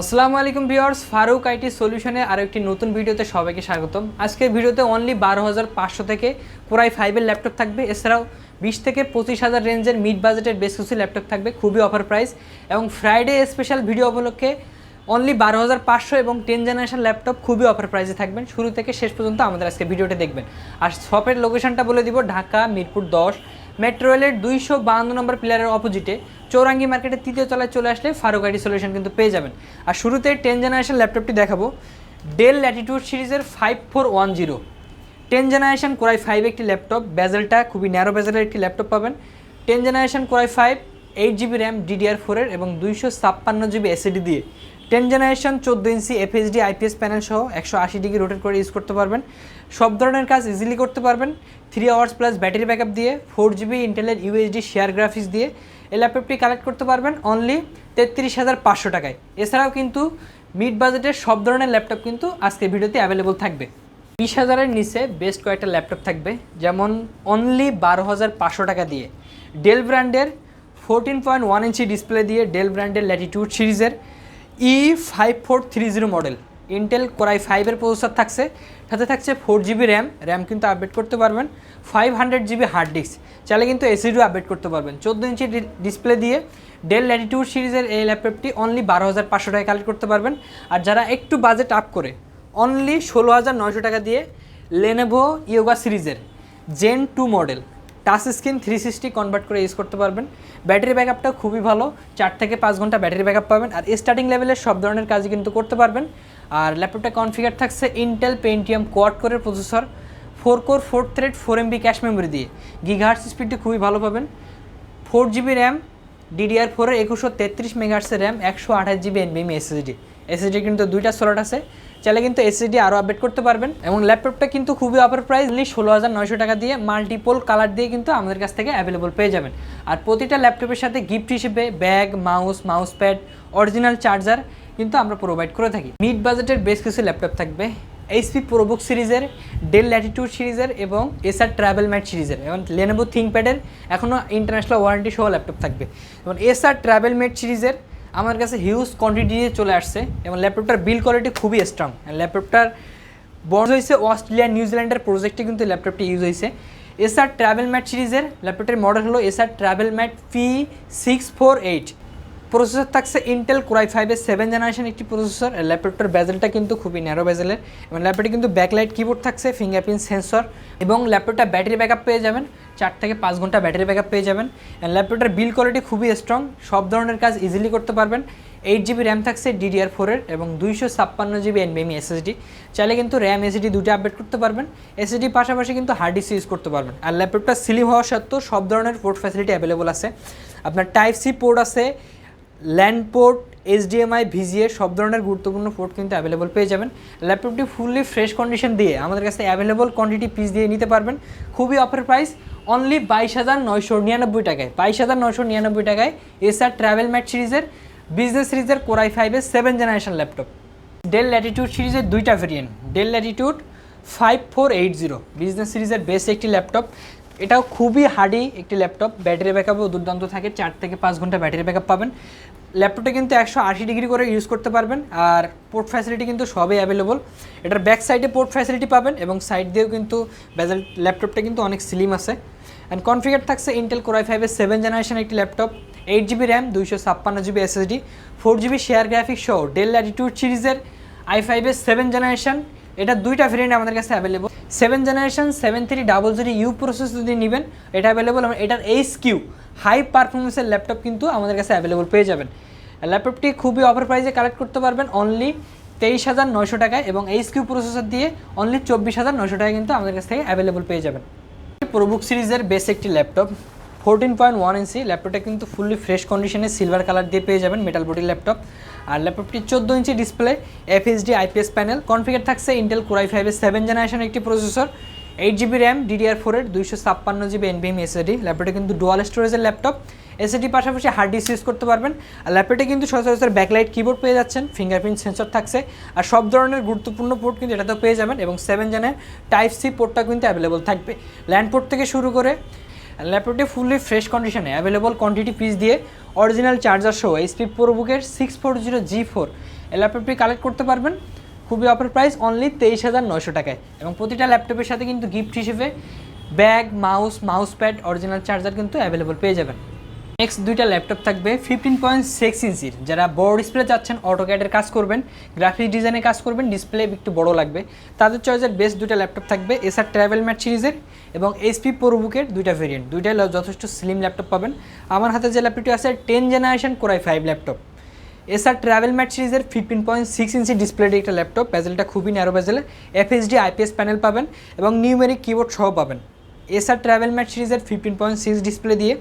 আসসালামু আলাইকুম viewers, Faruk IT সলিউশনে আরও একটি নতুন ভিডিওতে সবাইকে স্বাগতম। আজকের ভিডিওতে অনলি বারো হাজার পাঁচশো থেকে পুরাই ফাইভের ল্যাপটপ থাকবে। এছাড়াও বিশ থেকে পঁচিশ হাজার রেঞ্জের মিড বাজেটের বেশ কিছু ল্যাপটপ থাকবে, খুবই অফার প্রাইস এবং ফ্রাইডে স্পেশাল ভিডিও উপলক্ষে অনলি বারো হাজার পাঁচশো এবং টেন জেনারেশন ল্যাপটপ খুবই অফার প্রাইসে থাকবেন। শুরু থেকে শেষ পর্যন্ত আমাদের আজকে ভিডিওটা দেখবেন। আর শপের লোকেশনটা বলে দিব, ঢাকা, মিরপুর দশ। মেট্রো রেলের দুইশো বাহান্ন নম্বর প্লেয়ারের অপোজিটে চৌরাঙ্গি মার্কেটের তৃতীয় তলায় চলে আসলে ফারুক আইডি সলিউশন কিন্তু পেয়ে যাবেন। আর শুরুতে টেন জেনারেশন ল্যাপটপটি দেখাবো। ডেল ল্যাটিটিউড সিরিজের five four one zero ten generation core i five একটি ল্যাপটপ বেজেলটা খুবই ন্যারো বেজেলের একটি ল্যাপটপ পাবেন। Ten generation core i five eight GB RAM DDR ফোরের এবং দুইশো ছাপ্পান্ন জিবি এসিডি দিয়ে। টেন জেনারেশন, চোদ্দ ইঞ্চি এফএসডি আইপিএস প্যানেল সহ একশো আশি ডিগ্রি রোটেট করে ইউজ করতে পারবেন। সব ধরনের কাজ ইজিলি করতে পারবেন। Three hours plus battery backup দিয়ে ফোর জিবি ইন্টেলের ইউএসডি শেয়ার গ্রাফিক্স দিয়ে এই ল্যাপটপটি কালেক্ট করতে পারবেন অনলি তেত্রিশ হাজার পাঁচশো টাকায়। এছাড়াও কিন্তু মিড বাজেটের সব ধরনের ল্যাপটপ কিন্তু আজকের ভিডিওতে অ্যাভেলেবল থাকবে। বিশ হাজারের নিচে বেস্ট কয়েকটা ল্যাপটপ থাকবে, যেমন অনলি বারো হাজার পাঁচশো টাকা দিয়ে। ডেল ব্র্যান্ডের fourteen point one inch display দিয়ে ডেল ব্র্যান্ডের ল্যাটিটিউড সিরিজের E five four three zero model Intel core i ফাইভের প্রসেসর থাকছে। সাথে থাকছে ফোর জিবি র্যাম র্যাম কিন্তু আপডেট করতে পারবেন। Five hundred GB hard disk চাইলে কিন্তু এসিডিও আপডেট করতে পারবেন। চোদ্দ ইঞ্চি ডিসপ্লে দিয়ে ডেল ল্যাটিটিউড সিরিজের এই ল্যাপটপটি অনলি বারো হাজার পাঁচশো টাকা কালেক্ট করতে পারবেন। আর যারা একটু বাজেট আপ করে অনলি ষোলো হাজার নয়শো টাকা দিয়ে লেনেভো ইয়োগা সিরিজের gen two model touch screen three sixty convert করে ইউজ করতে পারবেন। ব্যাটারি ব্যাকআপটা খুবই ভালো, চার থেকে পাঁচ ঘণ্টা ব্যাটারি ব্যাকআপ পাবেন। আর স্টার্টিং লেভেলের সব ধরনের কাজই কিন্তু করতে পারবেন। আর ল্যাপটপটা কনফিগার থাকছে ইন্টেল পেন্টিয়াম কোয়াড কোরের processor four core four thread four MB cache memory দিয়ে। গিগাহার্স স্পিডটি খুবই ভালো পাবেন। ফোর জিবি র্যাম ডিডিআর ফোরের একুশশো তেত্রিশ মেগাহার্সের র্যাম একশো আঠাশ জিবি এনবিএমি এসএসডি এসএসডি কিন্তু দুইটা স্লট আছে। চাইলে কিন্তু এসএসডি আরও আপডেট করতে পারবেন। এবং ল্যাপটপটা কিন্তু খুবই অফার প্রাইস অনলি ষোলো হাজার নয়শো টাকা দিয়ে মাল্টিপল কালার দিয়ে কিন্তু আমাদের কাছ থেকে অ্যাভেলেবল পেয়ে যাবেন। আর প্রতিটা ল্যাপটপের সাথে গিফট হিসেবে bag mouse mouse pad original charger কিন্তু আমরা প্রোভাইড করে থাকি। মিড বাজেটের বেশ কিছু ল্যাপটপ থাকবে। এইচপি প্রোবুক সিরিজের ডেল ল্যাটিটিউড সিরিজের এবং এসআর ট্রাভেল ম্যাট সিরিজের। এবং লেনোভো থিঙ্কপ্যাডের এখনও ইন্টারন্যাশনাল ওয়ারেন্টি সহ ল্যাপটপ থাকবে। এবং এসআর ট্রাভেল মেট সিরিজের আমার কাছে হিউজ কোয়ান্টিটি চলে আসছে এবং ল্যাপটপটার বিল কোয়ালিটি খুবই স্ট্রং ল্যাপটপটার বড় হয়েছে অস্ট্রেলিয়া নিউজিল্যান্ডের প্রজেক্টে কিন্তু ল্যাপটপটি ইউজ হয়েছে। এসআর ট্রাভেল ম্যাট সিরিজের ল্যাপটপটির মডেল হলো Acer TravelMate P six four eight processor থাকছে ইন্টেল কোরাই ফাইভের সেভেন জেনারেশন একটি প্রসেসর ল্যাপটপটার ব্যাজেলটা কিন্তু খুবই ন্যারো ব্যাজেলের এবং ল্যাপটপে কিন্তু ব্যাকলাইট কিবোর্ড থাকছে ফিঙ্গারপ্রিন্ট সেন্সর এবং ল্যাপটপটা ব্যাটারি ব্যাকআপ পেয়ে যাবেন। চার থেকে পাঁচ ঘণ্টা ব্যাটারি ব্যাকআপ পেয়ে যাবেন। অ্যান্ড ল্যাপটপটার বিল কোয়ালিটি খুবই স্ট্রং সব ধরনের কাজ ইজিলি করতে পারবেন। এইট জিবি র্যাম থাকছে ডিডিআর ফোরের এবং দুইশো ছাপ্পান্ন জিবি এনবিএমি এসএসডি চাইলে কিন্তু র্যাম এসএসডি দুটো আপডেট করতে পারবেন। এসএসডি পাশাপাশি কিন্তু হার্ড ডিস্ক ইউজ করতে পারবেন। আর ল্যাপটপটা স্লিম হওয়া সত্ত্বেও সব ধরনের পোর্ট ফ্যাসিলিটি অ্যাভেলেবল আছে। আপনার টাইপ সি পোর্ট আছে ল্যান্ড পোর্ট এইচডিএমআই ভিজিএ সব ধরনের গুরুত্বপূর্ণ পোর্ট কিন্তু অ্যাভেলেবল পেয়ে যাবেন। ল্যাপটপটি ফুললি ফ্রেশ কন্ডিশন দিয়ে আমাদের কাছে অ্যাভেলেবল কোয়ান্টিটি পিস দিয়ে নিতে পারবেন। খুবই অফার প্রাইস অনলি বাইশ হাজার নয়শো নিরানব্বই টাকায়, বাইশ হাজার নয়শো নিরানব্বই টাকায় এসআর ট্রাভেল ম্যাট সিরিজের বিজনেস সিরিজের কোরাই ফাইভের seven generation laptop Dell Latitude সিরিজের দুইটা variant Dell Latitude five four eight zero business সিরিজের বেস্ট একটি ল্যাপটপ এটাও খুবই হার্ডি একটি ল্যাপটপ ব্যাটারি ব্যাকআপও দুর্দান্ত থাকে, চার থেকে পাঁচ ঘণ্টা ব্যাটারি ব্যাকআপ পাবেন। ল্যাপটপটা কিন্তু একশো আশি ডিগ্রি করে ইউজ করতে পারবেন, আর পোর্ট ফ্যাসিলিটি কিন্তু সবই অ্যাভেলেবল এটার ব্যাক সাইডে পোর্ট ফ্যাসিলিটি পাবেন এবং সাইড দিয়েও কিন্তু ব্যাজেল ল্যাপটপটা কিন্তু অনেক স্লিম আছে। অ্যান্ড কনফিগার থাকছে ইন্টেল কোরাই ফাইভের সেভেন জেনারেশন একটি ল্যাপটপ এইট জিবি র্যাম দুইশো ছাপ্পান্ন GB SSD four GB share graphics সহ ডেল ল্যাটিটিউড সিরিজের আই ফাইভের সেভেন জেনারেশন এটা দুইটা ভেরিয়েন্ট আমাদের কাছে available seven generation seven three double zero U process যদি নেবেন, এটা অ্যাভেলেবল এবং এটার এইচ কিউ হাই পারফরমেন্সের ল্যাপটপ কিন্তু আমাদের কাছে অ্যাভেলেবল পেয়ে যাবেন। ল্যাপটপটি খুবই অফার প্রাইসে কালেক্ট করতে পারবেন অনলি তেইশ হাজার নয়শো টাকায় এবং এইচ কিউ প্রসেসর দিয়ে অনলি চব্বিশ হাজার নয়শো টাকায় কিন্তু আমাদের কাছ থেকে অ্যাভেলেবল পেয়ে যাবেন। প্রোবুক সিরিজের বেস একটি laptop fourteen point one inch ল্যাপটপটা কিন্তু ফুললি ফ্রেশ কন্ডিশনে সিলভার কালার দিয়ে পেয়ে যাবেন মেটাল বডি ল্যাপটপ আর ল্যাপটপটি চোদ্দ inch display FHD IPS panel configure থাকছে ইন্টেল কোরাই ফাইভের সেভেন জেনারেশন একটি processor eight GB RAM DDR ফোরের দুইশো ছাপ্পান্ন জিবি এনবিএম এসএডি ল্যাপটপটা কিন্তু ডুয়াল স্টোরেজের ল্যাপটপ এসএডি পাশাপাশি হার্ড ডিস্ক ইউজ করতে পারবেন। আর ল্যাপটপে কিন্তু সচরাচর ব্যাকলাইট কিবোর্ড পেয়ে যাচ্ছেন ফিঙ্গারপ্রিন্ট সেন্সর থাকছে। আর সব ধরনের গুরুত্বপূর্ণ পোর্ট কিন্তু এটাতেও পেয়ে যাবেন এবং সেভেন জেনের টাইপ সি পোর্টটা কিন্তু অ্যাভেলেবল থাকবে। ল্যান্ড পোর্ট থেকে শুরু করে ল্যাপটপটি ফুললি ফ্রেশ কন্ডিশনে অ্যাভেলেবল কোয়ান্টিটি পিস দিয়ে অরিজিনাল চার্জার সহ HP প্রোবুকের six four zero G four এই ল্যাপটপটি কালেক্ট করতে পারবেন। খুবই অফার প্রাইস অনলি তেইশ হাজার নয়শো টাকায়। এবং প্রতিটা ল্যাপটপের সাথে কিন্তু গিফট হিসেবে bag, mouse mouse pad original charger কিন্তু অ্যাভেলেবল পেয়ে যাবেন। নেক্সট দুইটা ল্যাপটপ থাকবে ফিফটিন পয়েন্ট সিক্স ইঞ্চির। যারা বড় ডিসপ্লে চাচ্ছেন অটোক্যাডের কাজ করবেন গ্রাফিক ডিজাইনের কাজ করবেন ডিসপ্লে একটু বড় লাগবে। তাদের চয়েসের বেস্ট দুইটা ল্যাপটপ থাকবে এসআর ট্রাভেল ম্যাট সিরিজের এবং এইচপি প্রোবুকের দুইটা ভেরিয়েন্ট দুইটাই যথেষ্ট স্লিম ল্যাপটপ পাবেন। আমার হাতে যে ল্যাপটপটি আছে ten generation core i five laptop. Acer TravelMate সিরিজের ফিফটিন পয়েন্ট সিক্স ইঞ্চি ডিসপ্লেটি একটা ল্যাপটপ প্যাজেলটা খুবই ন্যারো প্যাজেলে এফএসডি আইপিএস প্যানেল পাবেন এবং নিউমেরিক কিবোর্ড সহ পাবেন। এসআর ট্রাভেল ম্যাট সিরিজের ফিফটিন পয়েন্ট সিক্স ডিসপ্লে দিয়ে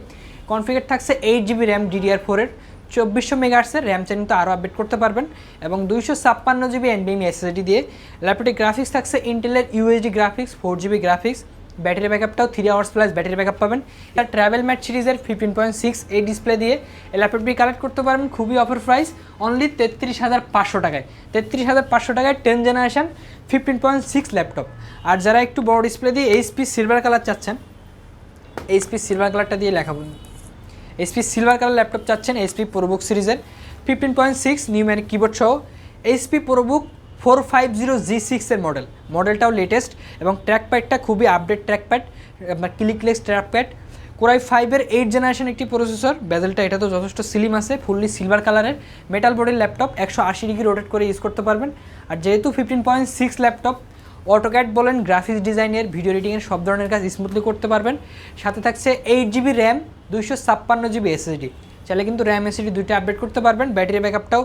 কনফিগার থাকছে এইট জিবি র্যাম ডিডিআর ফোরের চব্বিশশো মেগাহার্সের র্যাম চ্যানেল তো আরও আপডেট করতে পারবেন এবং দুইশো ছাপ্পান্ন জিবি এনবিএমি এসএসডি দিয়ে ল্যাপটপটি গ্রাফিক্স থাকছে ইন্টেলের UHD graphics four GB graphics battery ব্যাকআপটাও three hours plus battery backup পাবেন। আর ট্রাভেল ম্যাট সিরিজের ফিফটিন পয়েন্ট সিক্স এই ডিসপ্লে দিয়ে ল্যাপটপটি কালেক্ট করতে পারবেন খুবই অফার প্রাইস অনলি তেত্রিশ হাজার পাঁচশো টাকায়। তেত্রিশ হাজার পাঁচশো টাকায় ten generation fifteen point six laptop আর যারা একটু বড় ডিসপ্লে দিয়ে এইচপি সিলভার কালার চাচ্ছেন এইচপি সিলভার কালারটা দিয়ে লেখাবো। এইচপি সিলভার কালার ল্যাপটপ চাচ্ছেন এইচপি প্রোবুক সিরিজের। Fifteen point six numeric keyboard সহ HP ProBook four five zero G সিক্সের মডেল মডেলটাও লেটেস্ট এবং ট্র্যাকপ্যাডটা খুবই আপডেট ট্র্যাকপ্যাড আপনার ক্লিকলেস ট্র্যাকপ্যাড কোরাই ফাইভের এইট জেনারেশন একটি প্রসেসর বেজেলটা এটা তো যথেষ্ট স্লিম আছে ফুললি সিলভার কালারের মেটাল বডির ল্যাপটপ একশো আশি ডিগ্রি রোটেট করে ইউজ করতে পারবেন। আর যেহেতু fifteen point six laptop AutoCAD বলেন গ্রাফিক্স ডিজাইনের ভিডিও এডিটিংয়ের সব ধরনের কাজ স্মুথলি করতে পারবেন। সাথে থাকছে এইট জিবি র্যাম দুইশো ছাপ্পান্ন জিবি এসএসডি চাইলে কিন্তু র্যাম এসএসডি দুইটা আপডেট করতে পারবেন ব্যাটারি ব্যাকআপটাও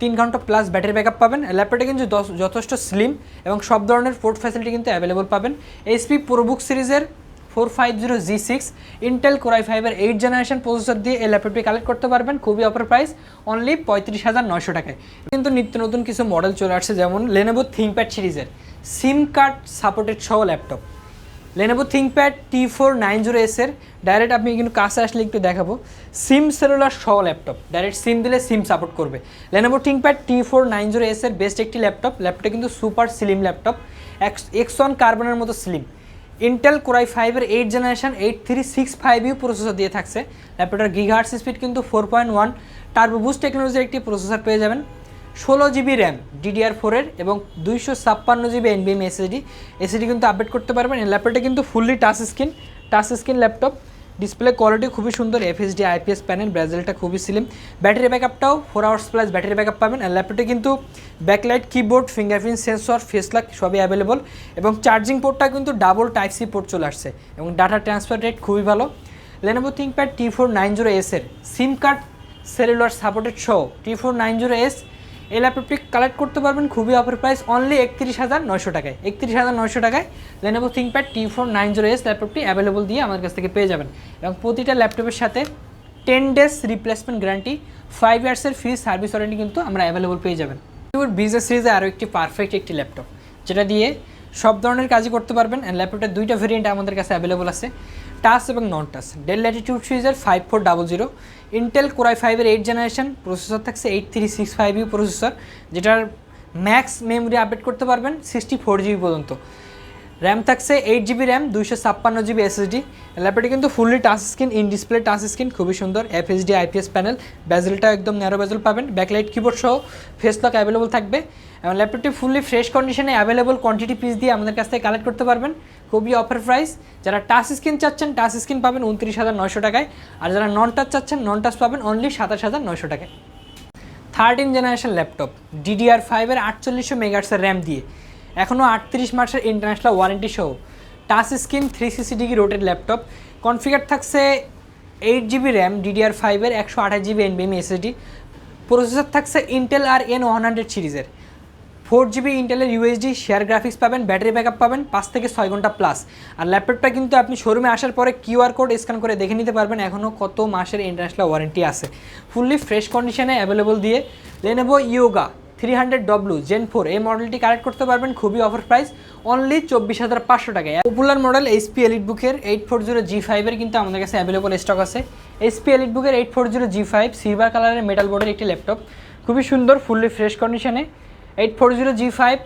তিন ঘণ্টা প্লাস ব্যাটারি ব্যাকআপ পাবেন। ল্যাপটপটা কিন্তু যথেষ্ট স্লিম এবং সব ধরনের পোর্ট ফ্যাসিলিটি কিন্তু অ্যাভেলেবল পাবেন। এইচপি প্রোবুক সিরিজের four five zero G six Intel core i ফাইভের এইট জেনারেশন প্রসেসর দিয়ে এই ল্যাপটপটি কালেক্ট করতে পারবেন। খুবই অফার প্রাইস অনলি পঁয়ত্রিশ হাজার নয়শো টাকায়। কিন্তু নিত্য নতুন কিছু মডেল চলে আসছে, যেমন লেনোভো থিঙ্কপ্যাড সিরিজের। সিম কার্ড সাপোর্টেড সহ laptop Lenovo ThinkPad T four nine zero এসের ডাইরেক্ট আপনি কিন্তু কাছে আসলে একটু দেখাবো। সিম সেলুলার সহ ল্যাপটপ ডাইরেক্ট সিম দিলে সিম সাপোর্ট করবে। Lenovo ThinkPad T four nine zero এসের বেস্ট একটি ল্যাপটপ ল্যাপটপটা কিন্তু সুপার স্লিম ল্যাপটপ এক্স কার্বনের মতো স্লিম ইন্টেল কোরাই ফাইভের eight generation eight three six five U processor দিয়ে থাকছে। ল্যাপটপটার গিগাহার্স স্পিড কিন্তু four point one turbo boost টেকনোলজির একটি প্রসেসর পেয়ে যাবেন। ষোলো জিবি র্যাম ডিডিআর ফোরের এবং দুইশো ছাপ্পান্ন জিবি এনবিএম এসএসডি এসএসডি কিন্তু আপডেট করতে পারবেন। ল্যাপটপটা কিন্তু fully touch screen touch screen laptop display quality খুবই সুন্দর এফএসডি আইপিএস প্যানেল ব্রাজেলটা খুবই slim battery ব্যাকআপটাও four hours plus battery backup পাবেন। আর ল্যাপটপে কিন্তু backlight keyboard fingerprint sensor face lock সবই অ্যাভেলেবল এবং চার্জিং পোর্টটা কিন্তু ডাবল টাইপ সি পোর্ট চলে আসছে। এবং ডাটা ট্রান্সফার রেট খুবই ভালো। Lenovo ThinkPad T four nine zero এসের SIM card cellular supported show T four nine zero S এই ল্যাপটপটি কালেক্ট করতে পারবেন খুবই অফার প্রাইস অনলি একত্রিশ হাজার নয়শো টাকায়। একত্রিশ হাজার নয়শো টাকায় Lenovo ThinkPad T four nine zero S ল্যাপটপটি অ্যাভেলেবল দিয়ে আমার কাছ থেকে পেয়ে যাবেন। এবং প্রতিটা ল্যাপটপের সাথে ten days replacement guarantee five ইয়ার্সের free service warranty কিন্তু আমরা অ্যাভেলেবল পেয়ে যাবেন। বিজনেস সিরিজে আরও একটি পারফেক্ট একটি ল্যাপটপ যেটা দিয়ে সব ধরনের কাজই করতে পারবেন। অ্যান্ড ল্যাপটপটার দুইটা ভেরিয়েন্ট আমাদের কাছে অ্যাভেলেবল আছে। টাচ এবং নন টাচ ডেল ল্যাটিটিউড সিরিজের five four double zero Intel core i ফাইভের এইট জেনারেশন প্রসেসর থাকছে eight three six five U processor যেটার ম্যাক্স মেমোরি আপডেট করতে পারবেন সিক্সটি ফোর জিবি পর্যন্ত। র্যাম থাকছে এইট জিবি র্যাম দুইশো ছাপ্পান্ন জিবি এসএসডি ল্যাপটপটি কিন্তু fully touch screen in display touch screen খুবই সুন্দর এফএসডি আইপিএস প্যানেল ব্যাজেলটা একদম ন্যারো ব্যাজেল পাবেন। ব্যাকলাইট কিবোর্ড সহ ফেস লক অ্যাভেলেবল থাকবে। এবং ল্যাপটপটি ফুললি ফ্রেশ কন্ডিশনে অ্যাভেলেবল কোয়ান্টিটি পিস দিয়ে আমাদের কাছ থেকে কালেক্ট করতে পারবেন। খুবই অফার প্রাইস যারা টাচ স্ক্রিন চাচ্ছেন টাচ স্ক্রিন পাবেন উনত্রিশ হাজার নয়শো টাকায়। আর যারা নন টাচ চাচ্ছেন নন টাচ পাবেন অনলি সাতাশ হাজার নয়শো টাকায়। থার্টিন জেনারেশন ল্যাপটপ ডিডিআর ফাইভের আটচল্লিশশো মেগাটসের র্যাম দিয়ে। এখনও আটত্রিশ মাসের ইন্টারন্যাশনাল ওয়ারেন্টি সহ touch screen three sixty degree rotated laptop configure থাকছে এইট জিবি র্যাম ডিডিআর ফাইভের একশো আঠাশ জিবি এনবিএম এসএসডি প্রসেসর থাকছে ইন্টেল আর এন ওয়ান হান্ড্রেড সিরিজের। ফোর জিবি ইন্টেলের ইউএসডি শেয়ার গ্রাফিক্স পাবেন ব্যাটারি ব্যাকআপ পাবেন, পাঁচ থেকে ছয় ঘণ্টা প্লাস আর ল্যাপটপটা কিন্তু আপনি শোরুমে আসার পরে কিউআর কোড স্ক্যান করে দেখে নিতে পারবেন এখনও কত মাসের ইন্টারন্যাশনাল ওয়ারেন্টি আছে। ফুললি ফ্রেশ কন্ডিশনে অ্যাভেলেবল দিয়ে Lenovo Yoga three hundred W gen four এই মডেলটি কালেক্ট করতে পারবেন খুবই অফার প্রাইস অনলি চব্বিশ হাজার পাঁচশো টাকায়। পপুলার মডেল এইচপি এলিট বুকের এইট ফোর জিরো জি ফাইভের কিন্তু আমাদের কাছে অ্যাভেলেবল স্টক আছে। এইচপি এলিট বুকের eight four zero G five silver কালারের মেটাল বোর্ডের একটি ল্যাপটপ খুবই সুন্দর ফুললি ফ্রেশ কন্ডিশনে eight four zero G five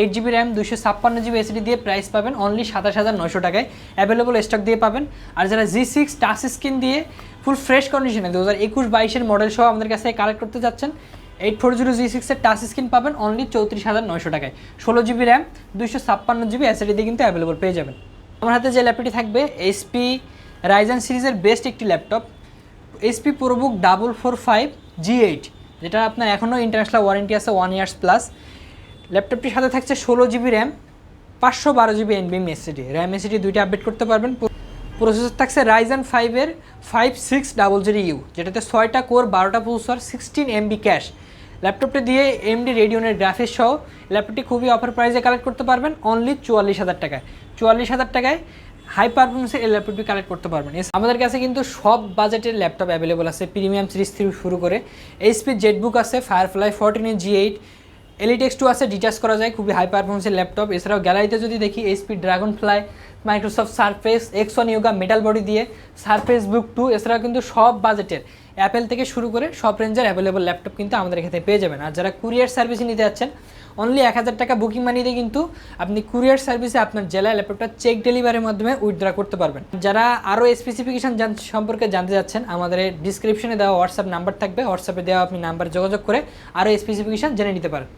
eight GB RAM দুশো ছাপ্পান্ন জিবি এসডি দিয়ে প্রাইস পাবেন অনলি সাতাশ হাজার নয়শো টাকায়। অ্যাভেলেবল স্টক দিয়ে পাবেন। আর যারা জি সিক্স টাচ স্ক্রিন দিয়ে ফুল ফ্রেশ কন্ডিশনে দু হাজার একুশ বাইশের মডেল সহ আমাদের কাছে কালেক্ট করতে যাচ্ছেন এইট ফোর জিরো জি সিক্সের টাচ স্ক্রিন পাবেন অনলি চৌত্রিশ হাজার নয়শো টাকায়। ষোলো জিবি র্যাম দুইশো ছাপ্পান্ন জিবি এসএডিতে কিন্তু অ্যাভেলেবল পেয়ে যাবেন। আমার হাতে যে ল্যাপটপটি থাকবে এইচপি রাইজান সিরিজের বেস্ট একটি laptop HP ProBook double four five G eight যেটা আপনার এখনও ইন্টারন্যাশনাল ওয়ারেন্টি আছে ওয়ান ইয়ার্স প্লাস ল্যাপটপটির সাথে থাকছে ষোলো জিবি র্যাম পাঁচশো বারো GB NBM SSD RAM SSD দুইটা আপডেট করতে পারবেন। প্রসেসর থাকছে রাইজান ফাইভের five six double zero U যেটাতে ছয়টা কোর বারোটা প্রসেসর সিক্সটিন এমবি ক্যাশ ল্যাপটপটি দিয়ে এমডি রেডিওনের গ্রাফিক্স সহ ল্যাপটপটি খুবই অফার প্রাইসে কালেক্ট করতে পারবেন অনলি চুয়াল্লিশ হাজার টাকায়। চুয়াল্লিশ হাজার টাকায় হাই পারফরমেন্সের এই ল্যাপটপটি কালেক্ট করতে পারবেন। আমাদের কাছে কিন্তু সব বাজেটের ল্যাপটপ অ্যাভেলেবল আছে প্রিমিয়াম সিরিজ থেকে শুরু করে। এইচপি জেটবুক আছে Firefly fourteen G eight elite x two আছে ডিটাচ করা যায়, খুবই হাই পারফরমেন্সের ল্যাপটপ। এছাড়াও গ্যালারিতে যদি দেখি HP dragonfly Microsoft Surface X one Yoga metal body দিয়ে সারফেস বুক টু এছাড়াও কিন্তু সব বাজেটের অ্যাপেল থেকে শুরু করে সব রেঞ্জের অ্যাভেলেবল ল্যাপটপ কিন্তু আমাদের এখানে পেয়ে যাবেন। আর যারা কুরিয়ার সার্ভিস নিতে যাচ্ছেন অনলি এক হাজার টাকা বুকিং মানি দিয়ে কিন্তু আপনি কুরিয়ার সার্ভিসে আপনার জেলায় ল্যাপটপটা চেক ডেলিভারির মাধ্যমে উইথড্রা করতে পারবেন। যারা আরও স্পেসিফিকেশন সম্পর্কে জানতে যাচ্ছেন আমাদের ডিসক্রিপশনে দেওয়া হোয়াটসঅ্যাপ নাম্বার থাকবে। হোয়াটসঅ্যাপে দেওয়া আপনি নাম্বার যোগাযোগ করে আরও স্পেসিফিকেশান জেনে নিতে পারেন।